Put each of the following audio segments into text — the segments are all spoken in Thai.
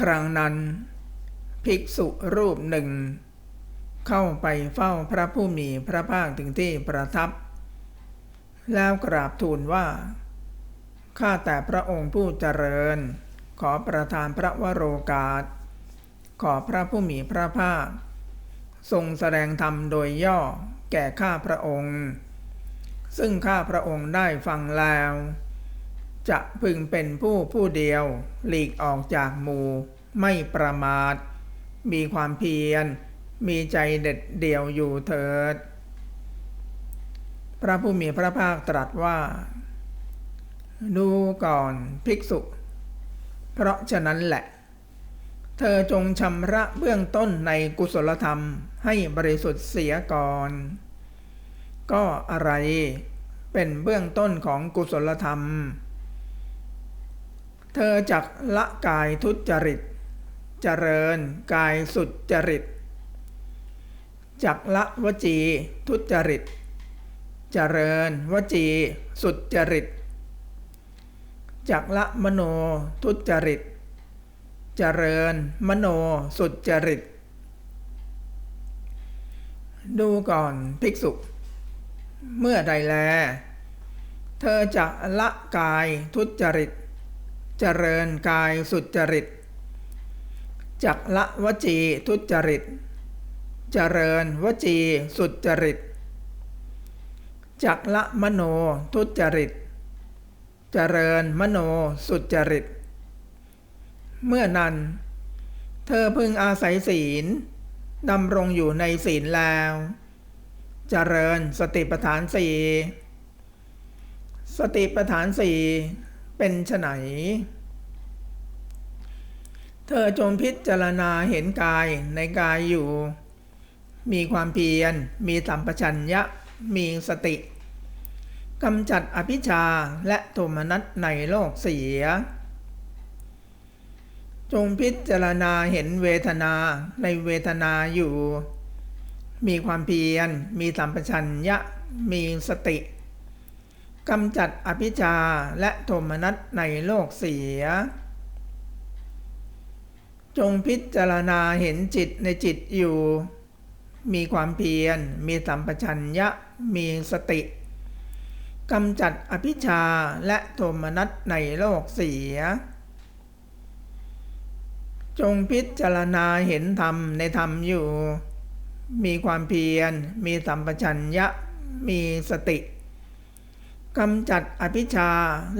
ครั้งนั้น ภิกษุรูปหนึ่ง เข้าไปเฝ้าพระผู้มีพระภาคถึงที่ประทับ แล้วกราบทูลว่า ข้าแต่พระองค์ผู้เจริญ ขอประทานพระวโรกาส ขอพระผู้มีพระภาค ทรงแสดงธรรมโดยย่อแก่ข้าพระองค์ ซึ่งข้าพระองค์ได้ฟังแล้ว จะพึงเป็นผู้ผู้เดียว หลีกออกจากหมู่ ไม่ประมาท มีความเพียร มีใจเด็ดเดี่ยวอยู่เถิด พระผู้มีพระภาคตรัสว่า ดูก่อนภิกษุ เพราะฉะนั้นแหละ เธอจงชำระเบื้องต้นในกุศลธรรมให้บริสุทธิ์เสียก่อน ก็อะไรเป็นเบื้องต้นของกุศลธรรม เธอจักละกายทุจริต เจริญกายสุดจริต จักละวจีทุจริต เจริญวจีสุดจริต จักละมโนทุจริต เจริญมโนสุดจริต ดูก่อนภิกษุ เมื่อใดแล เธอจะละกายทุจริต เจริญกายสุจริต จักละวจีทุจริต เจริญวจีสุจริต จักละมโนทุจริต เจริญมโนสุจริต เมื่อนั้น เธอพึงอาศัยศีลดำรงอยู่ในศีลแล้ว เจริญสติปัฏฐานสี่สติปัฏฐานสี่ เป็นไฉนเธอจงพิจารณาเห็นกายในกายอยู่ มีความเพียร มีสัมปชัญญะ มีสติกำจัดอภิชาและโทมนัสในโลกเสีย จงพิจารณาเห็นเวทนาในเวทนาอยู่ มีความเพียร มีสัมปชัญญะ มีสติ กำจัดอภิชาและโทมนัสในโลกเสีย จงพิจารณาเห็นจิตในจิตอยู่ มีความเพียร มีสัมปชัญญะ มีสติกำจัดอภิชาและโทมนัสในโลกเสีย จงพิจารณาเห็นธรรมในธรรมอยู่ มีความเพียร มีสัมปชัญญะ มีสติ กำจัดอภิชา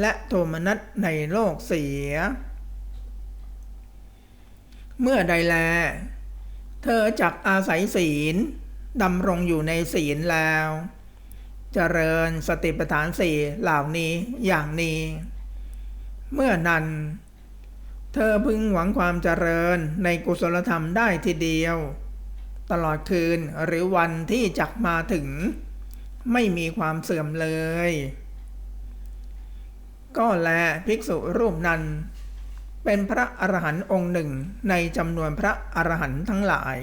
และโทมนัสในโลกเสีย เมื่อใดแล เธอจักอาศัยศีลดำรงอยู่ในศีลแล้วเจริญสติปัฏฐานสี่เหล่านี้อย่างนี้ เมื่อนั้น เธอพึงหวังความเจริญในกุศลธรรมได้ทีเดียว ตลอดคืนหรือวันที่จักมาถึง ไม่มีความเสื่อมเลย ก็แลภิกษุรูปนั้น เป็นพระอรหันต์องค์หนึ่งในจำนวนพระอรหันต์ทั้งหลาย